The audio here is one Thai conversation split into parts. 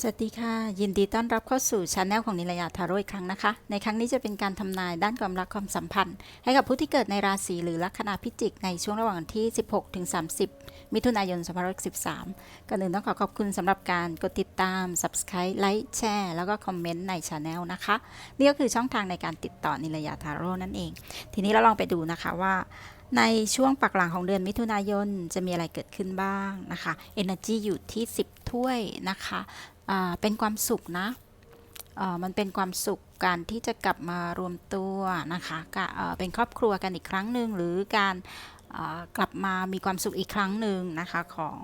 สวัสดีค่ะ ยินดีต้อนรับเข้าสู่ช anel ของนิลยาทาโร่อีกครั้งนะคะ ในครั้งนี้จะเป็นการทำนายด้านความรักความสัมพันธ์ ให้กับผู้ที่เกิดในราศีหรือลัคนาพิจิก ในช่วงระหว่างวันที่ 16 ถึง 30 มิถุนายน 2513ก่อนอื่นต้องขอขอบคุณสำหรับการกดติดตาม subscribe ไลค์แชร์แล้วก็คอมเมนต์ในช anel นะคะนี่ก็คือช่องทางในการติดต่อนิลยาทาโร่นั่นเอง ทีนี้เราลองไปดูนะคะว่าในช่วงปักหลังของเดือนมิถุนายนจะมีอะไรเกิดขึ้นบ้างนะคะ Energy อยู่ที่ 10 ถ้วยนะคะ เป็นความสุขนะมันเป็นความสุขการที่จะกลับมารวมตัวนะคะกะเอ่อเป็นครอบครัวกันอีกครั้งหนึ่งหรือการกลับมามีความสุขอีกครั้งหนึ่งนะคะของ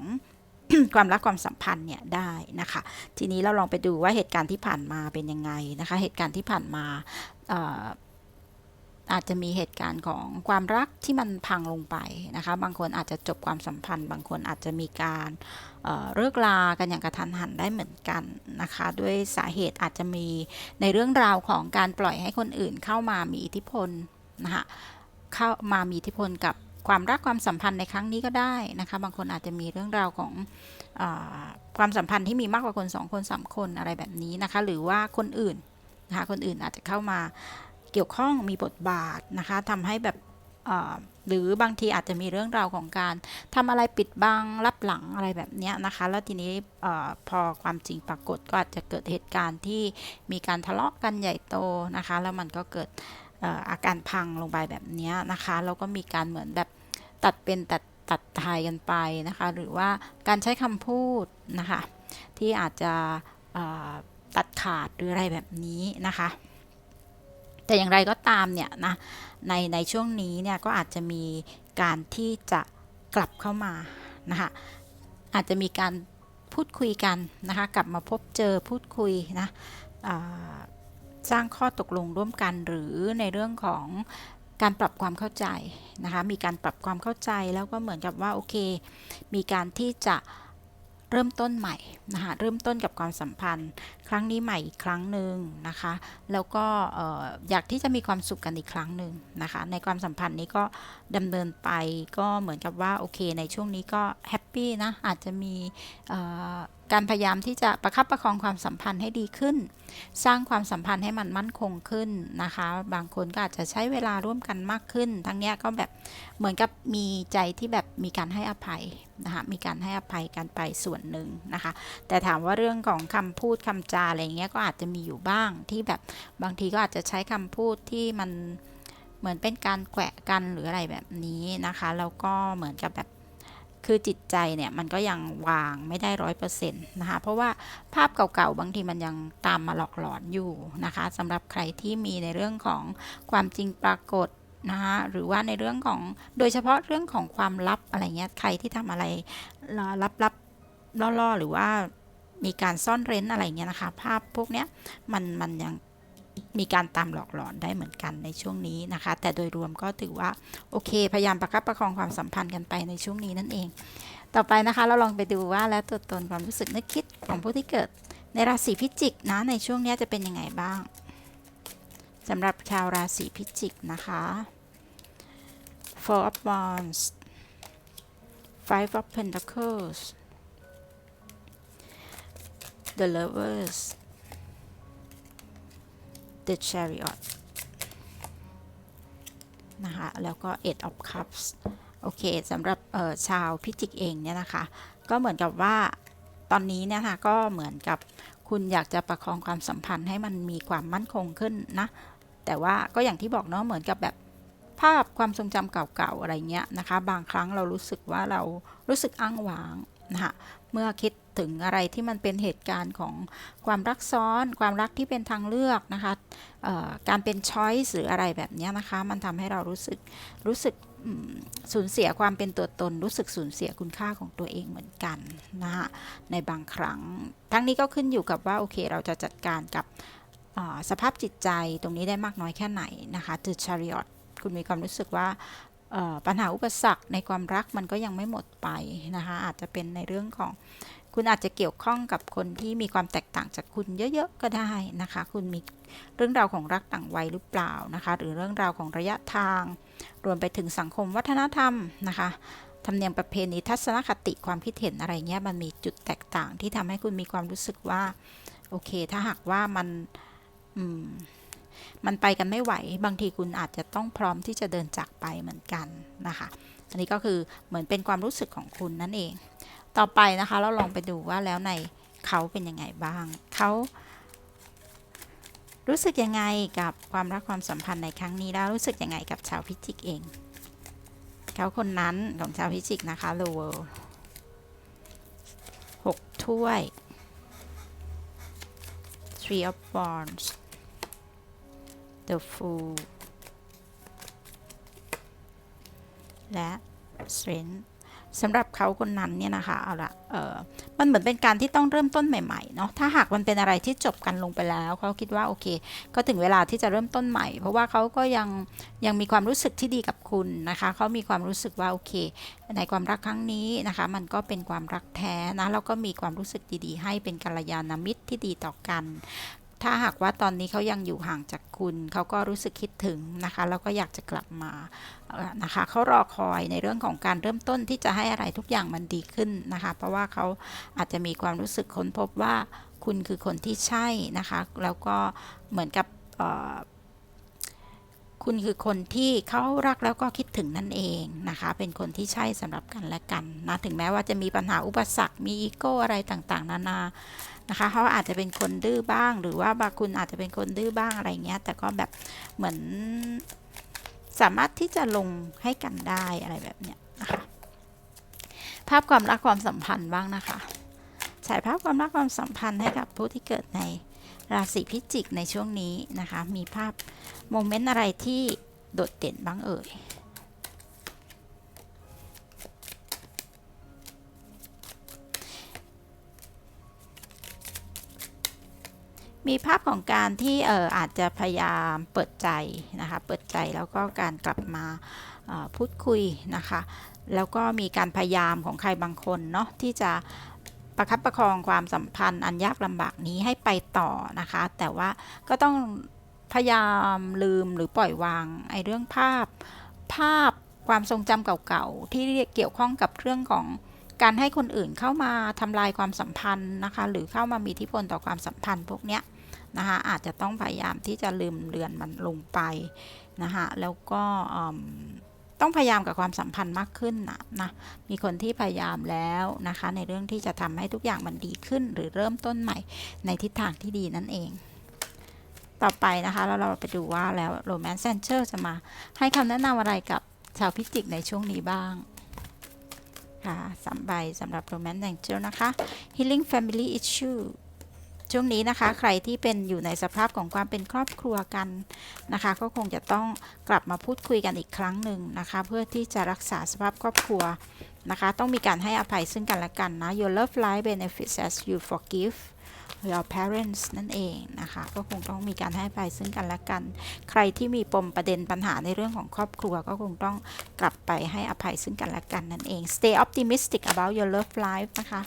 ความรักความสัมพันธ์เนี่ยได้นะคะ ทีนี้เราลองไปดูว่าเหตุการณ์ที่ผ่านมาเป็นยังไงนะคะ เหตุการณ์ที่ผ่านมา อาจจะมีเหตุการณ์ของความรักที่มันพังลงไปนะคะ บางคนอาจจะจบความสัมพันธ์ บางคนอาจจะมีการเเลิกลากันอย่างกระทันหันได้เหมือนกันนะคะ ด้วยสาเหตุอาจจะมีในเรื่องราวของการปล่อยให้คนอื่นเข้ามามีอิทธิพลนะคะเข้ามามีอิทธิพลกับความรักความสัมพันธ์ในครั้งนี้ก็ได้นะคะ บางคนอาจจะมีเรื่องราวของอความสัมพันธ์ที่มีมากกว่าคนสองคนสามคนอะไรแบบนี้นะคะ หรือว่าคนอื่นนะคะคนอื่นอาจจะเข้ามา เกี่ยวข้องมีบทบาทนะคะทำให้แบบหรือบางทีอาจจะมีเรื่องราวของการทำอะไรปิดบังลับหลังอะไรแบบนี้นะคะ แล้วทีนี้อพอความจริงปรากฏก็อาจจะเกิดเหตุการณ์ที่มีการทะเลาะกันใหญ่โตนะคะ แล้วมันก็เกิดออาการพังลงไปแบบนี้นะคะแล้วก็มีการเหมือนแบบตัดเป็นตัดตัดทายกันไปนะคะ หรือว่าการใช้คำพูดนะคะ ที่อาจจะตัดขาดหรืออะไรแบบนี้นะคะ แต่อย่างไรก็ตามเนี่ยนะในในช่วงนี้เนี่ยก็อาจจะมีการที่จะกลับเข้ามานะคะอาจจะมีการพูดคุยกันนะคะกลับมาพบเจอพูดคุยนะสร้างข้อตกลงร่วมกันหรือในเรื่องของการปรับความเข้าใจนะคะมีการปรับความเข้าใจแล้วก็เหมือนกับว่าโอเค มีการที่จะ เริ่มต้นใหม่นะคะเริ่มต้นกับความสัมพันธ์ ครั้งนี้ใหม่อีกครั้งหนึ่งนะคะ แล้วก็เอ่อยากที่จะมีความสุขกันอีกครั้งหนึ่งนะคะ ในความสัมพันธ์นี้ก็ดำเนินไปก็เหมือนกับว่าโอเคในช่วงนี้ก็แฮปปี้นะอาจจะมีเการพยายามที่จะประคับประคองความสัมพันธ์ให้ดีขึ้น สร้างความสัมพันธ์ให้มันมั่นคงขึ้นนะคะ บางคนก็อาจจะใช้เวลาร่วมกันมากขึ้น ทั้งนี้ก็แบบเหมือนกับมีใจที่แบบมีการให้อภัยนะคะมีการให้อภัยกันไปส่วนหนึ่งนะคะ แต่ถามว่าเรื่องของคำพูดคำจาอะไรเงี้ยก็อาจจะมีอยู่บ้างที่แบบบางทีก็อาจจะใช้คำพูดที่มันเหมือนเป็นการแขวะกันหรืออะไรแบบนี้นะคะแล้วก็เหมือนกับแบบ คือจิตใจเนี่ยมันก็ยังวางไม่ได้ร้อยเปอร์เซ็นต์นะคะ เพราะว่าภาพเก่าๆ บางทีมันยังตามมาหลอกหลอนอยู่นะคะสำหรับใครที่มีในเรื่องของความจริงปรากฏนะคะหรือว่าในเรื่องของโดยเฉพาะเรื่องของความลับอะไรเงี้ยใครที่ทำอะไรลับๆล่อๆ หรือว่ามีการซ่อนเร้นอะไรเงี้ยนะคะ ภาพพวกเนี้ยมันมันยัง มีการตามหลอกหลอนได้เหมือนกันในช่วงนี้นะคะ แต่โดยรวมก็ถือว่า โอเค พยายามประคับประคองความสัมพันธ์กันไปในช่วงนี้นั่นเอง ต่อไปนะคะเราลองไปดูว่าแล้วตัวตนความรู้สึกนึกคิดของผู้ที่เกิด ในราศีพิจิกนะในช่วงนี้จะเป็นยังไงบ้างสำหรับชาวราศีพิจิกนะคะ Four of Wands Five of Pentacles The Lovers The Chariot นะคะแล้วก็ Eight of Cups โอเคสำหรับชาวพิจิกเองเนี่ยนะคะ ก็เหมือนกับว่าตอนนี้เนี่ยค่ะก็เหมือนกับคุณอยากจะประคองความสัมพันธ์ให้มันมีความมั่นคงขึ้นนะ แต่ว่าก็อย่างที่บอกเนาะเหมือนกับแบบภาพความทรงจำเก่าๆอะไรเงี้ยนะคะ บางครั้งเรารู้สึกว่าเรารู้สึกอ้างว้างนะคะเมื่อคิด ถึงอะไรที่มันเป็นเหตุการณ์ของความรักซ้อน ความรักที่เป็นทางเลือกนะคะการเป็นช้อยส์หรืออะไรแบบนี้นะคะ มันทำให้เรารู้สึกรู้สึกสูญเสียความเป็นตัวตน รู้สึกสูญเสียคุณค่าของตัวเองเหมือนกันนะคะในบางครั้ง ทั้งนี้ก็ขึ้นอยู่กับว่าโอเค เราจะจัดการกับสภาพจิตใจตรงนี้ได้มากน้อยแค่ไหนนะคะจืดชาริออตคุณมีความรู้สึกว่าปัญหาอุปสรรคในความรักมันก็ยังไม่หมดไปนะคะอาจจะเป็นในเรื่องของ คุณอาจจะเกี่ยวข้องกับคนที่มีความแตกต่างจากคุณเยอะๆก็ได้นะคะ คุณมีเรื่องราวของรักต่างวัยหรือเปล่านะคะ หรือเรื่องราวของระยะทาง รวมไปถึงสังคมวัฒนธรรมนะคะธรรมเนียมประเพณีทัศนคติความคิดเห็นอะไรเงี้ยมันมีจุดแตกต่างที่ทำให้คุณมีความรู้สึกว่าโอเค ถ้าหากว่ามันอืมมันไปกันไม่ไหว บางทีคุณอาจจะต้องพร้อมที่จะเดินจากไปเหมือนกันนะคะ อันนี้ก็คือเหมือนเป็นความรู้สึกของคุณนั่นเอง ต่อไปนะคะ เราลองไปดูว่าแล้วในเขาเป็นยังไงบ้าง เขารู้สึกยังไงกับความรักความสัมพันธ์ในครั้งนี้แล้วรู้สึกยังไงกับชาวพิจิกเอง เขาคนนั้นของชาวพิจิกนะคะ The World หกถ้วย Three of Wands The Fool และ Strength สำหรับเขาคนนั้นเนี่ยนะคะเอาละเออมันเหมือนเป็นการที่ต้องเริ่มต้นใหม่ๆเนาะถ้าหากมันเป็นอะไรที่จบกันลงไปแล้วเขาคิดว่าโอเค ก็ถึงเวลาที่จะเริ่มต้นใหม่ เพราะว่าเขาก็ยังยังมีความรู้สึกที่ดีกับคุณนะคะเขามีความรู้สึกว่าโอเค ในความรักครั้งนี้นะคะ มันก็เป็นความรักแท้นะแล้วก็มีความรู้สึกดีๆ ให้เป็นกัลยาณมิตรที่ดีต่อกัน ถ้าหากว่าตอนนี้เขายังอยู่ห่างจากคุณ เขาก็รู้สึกคิดถึงนะคะแล้วก็อยากจะกลับมานะคะเขารอคอยในเรื่องของการเริ่มต้นที่จะให้อะไรทุกอย่างมันดีขึ้นนะคะ เพราะว่าเขาอาจจะมีความรู้สึกค้นพบว่าคุณคือคนที่ใช่นะคะ แล้วก็เหมือนกับคุณคือคนที่เขารักแล้วก็คิดถึงนั่นเองนะคะ เป็นคนที่ใช่สำหรับกันและกันนะ ถึงแม้ว่าจะมีปัญหาอุปสรรค มีอีโก้อะไรต่างๆ นานา นะคะเขาอาจจะเป็นคนดื้อบ้าง หรือว่าบางคุณอาจจะเป็นคนดื้อบ้างอะไรเงี้ย แต่ก็แบบเหมือนสามารถที่จะลงให้กันได้อะไรแบบเนี้ยนะคะ ภาพความรักความสัมพันธ์บ้างนะคะฉายภาพความรักความสัมพันธ์ให้กับผู้ที่เกิดในราศีพิจิกในช่วงนี้นะคะ มีภาพโมเมนต์อะไรที่โดดเด่นบ้างเอ่ย มีภาพของการที่เอออาจจะพยายามเปิดใจนะคะ เปิดใจแล้วก็การกลับมาพูดคุยนะคะ แล้วก็มีการพยายามของใครบางคนเนาะที่จะประคับประคองความสัมพันธ์อันยากลำบากนี้ให้ไปต่อนะคะ แต่ว่าก็ต้องพยายามลืมหรือปล่อยวางไอ้เรื่องภาพภาพความทรงจำเก่าๆ ที่เกี่ยวข้องกับเรื่องของการให้คนอื่นเข้ามาทำลายความสัมพันธ์นะคะ หรือเข้ามามีอิทธิพลต่อความสัมพันธ์พวกเนี้ย นะคะอาจจะต้องพยายามที่จะลืมเลือนมันลงไปนะคะแล้วก็ต้องพยายามกับความสัมพันธ์มากขึ้นนะนะมีคนที่พยายามแล้วนะคะ ในเรื่องที่จะทำให้ทุกอย่างมันดีขึ้น หรือเริ่มต้นใหม่ในทิศทางที่ดีนั่นเอง ต่อไปนะคะแล้วเราไปดูว่าแล้วโรแมนต์เซนเชอร์จะมาให้คำแนะนำอะไรกับชาวพิจิกในช่วงนี้บ้างค่ะสามใบสำหรับโรแมนต์เซนเชอร์นะคะ Healing Family Issue ช่วงนี้นะคะใครที่เป็นอยู่ในสภาพของความเป็นครอบครัวกันนะคะ ก็คงจะต้องกลับมาพูดคุยกันอีกครั้งหนึ่งนะคะ เพื่อที่จะรักษาสภาพครอบครัวนะคะ ต้องมีการให้อภัยซึ่งกันและกันนะ your love life benefits as you forgive your parents นั่นเองนะคะ ก็คงต้องมีการให้อภัยซึ่งกันและกัน ใครที่มีปมประเด็นปัญหาในเรื่องของครอบครัว ก็คงต้องกลับไปให้อภัยซึ่งกันและกันนั่นเอง stay optimistic about your love life นะคะ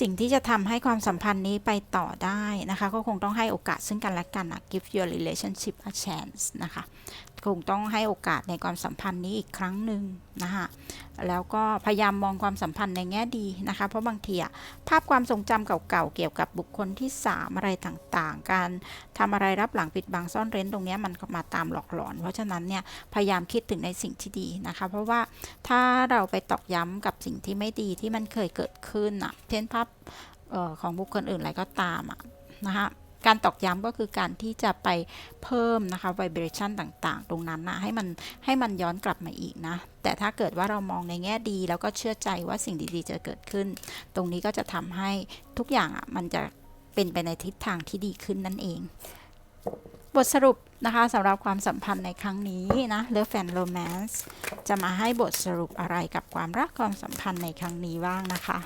สิ่งที่จะทำให้ความสัมพันธ์นี้ไปต่อได้นะคะ ก็คงต้องให้โอกาสซึ่งกันและกันนะ give your relationship a chance นะคะ คงต้องให้โอกาสในความสัมพันธ์นี้อีกครั้งหนึ่งนะคะแล้วก็พยายามมองความสัมพันธ์ในแง่ดีนะคะ เพราะบางทีภาพความทรงจำเก่าๆเกี่ยวกับบุคคลที่ 3 อะไรต่างๆ การทำอะไรรับหลังปิดบังซ่อนเร้นตรงนี้มันมาตามหลอกหลอน เพราะฉะนั้นเนี่ยพยายามคิดถึงในสิ่งที่ดีนะคะ เพราะว่าถ้าเราไปตอกย้ำกับสิ่งที่ไม่ดีที่มันเคยเกิดขึ้นอะเช่นภาพของบุคคลอื่นอะไรก็ตามอะนะคะ การตอกย้ำก็คือการที่จะไปเพิ่มนะคะ vibration ต่างๆ ตรงนั้นนะให้มันให้มันย้อนกลับมาอีกนะ แต่ถ้าเกิดว่าเรามองในแง่ดี แล้วก็เชื่อใจว่าสิ่งดีๆจะเกิดขึ้น ตรงนี้ก็จะทำให้ทุกอย่างอะมันจะเป็นไปในทิศทางที่ดีขึ้นนั่นเอง บทสรุปนะคะสำหรับความสัมพันธ์ในครั้งนี้นะ Love and Romance จะมาให้บทสรุปอะไรกับความรักความสัมพันธ์ในครั้งนี้บ้างนะคะ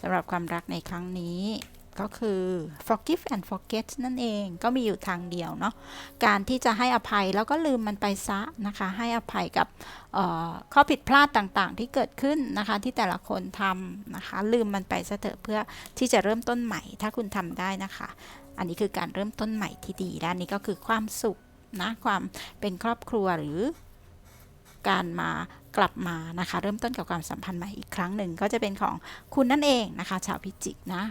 สำหรับความรักในครั้งนี้ ก็คือ forgive and forget นั่นเองก็มีอยู่ทางเดียวเนาะการที่จะให้อภัยแล้วก็ลืมมันไปซะนะคะ ให้อภัยกับข้อผิดพลาดต่างๆ ที่เกิดขึ้นนะคะ ที่แต่ละคนทำนะคะ ลืมมันไปซะเถอะเพื่อที่จะเริ่มต้นใหม่ ถ้าคุณทำได้นะคะ อันนี้คือการเริ่มต้นใหม่ที่ดีด้านนี้ก็คือความสุขนะความเป็นครอบครัวหรือ การมากลับมานะคะ เริ่มต้นกับความสัมพันธ์ใหม่อีกครั้งหนึ่งก็จะเป็นของคุณนั่นเองนะคะ ชาวพิจิกนะ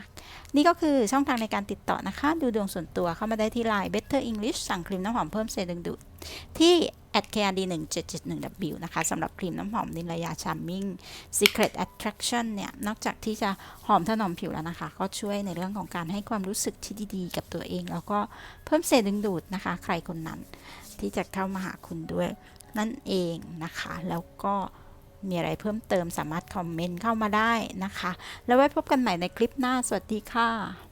นี่ก็คือช่องทางในการติดต่อนะคะ ดูดวงส่วนตัวเข้ามาได้ที่ Line Better English สั่งครีมน้ำหอมเพิ่มเซดึงดูดที่ at krd 1 7 7 1 w นะคะสำหรับครีมน้ำหอมนิลยาชาร์มมิ่ง Secret Attraction เนี่ย นอกจากที่จะหอมถนอมผิวแล้วนะคะ ก็ช่วยในเรื่องของการให้ความรู้สึกที่ดีๆ กับตัวเอง แล้วก็เพิ่มเซดึงดูดนะคะ ใครคนนั้นที่จะเข้ามาหาคุณด้วย นั่นเองนะคะ แล้วก็มีอะไรเพิ่มเติมสามารถคอมเมนต์เข้ามาได้นะคะ แล้วไว้พบกันใหม่ในคลิปหน้า สวัสดีค่ะ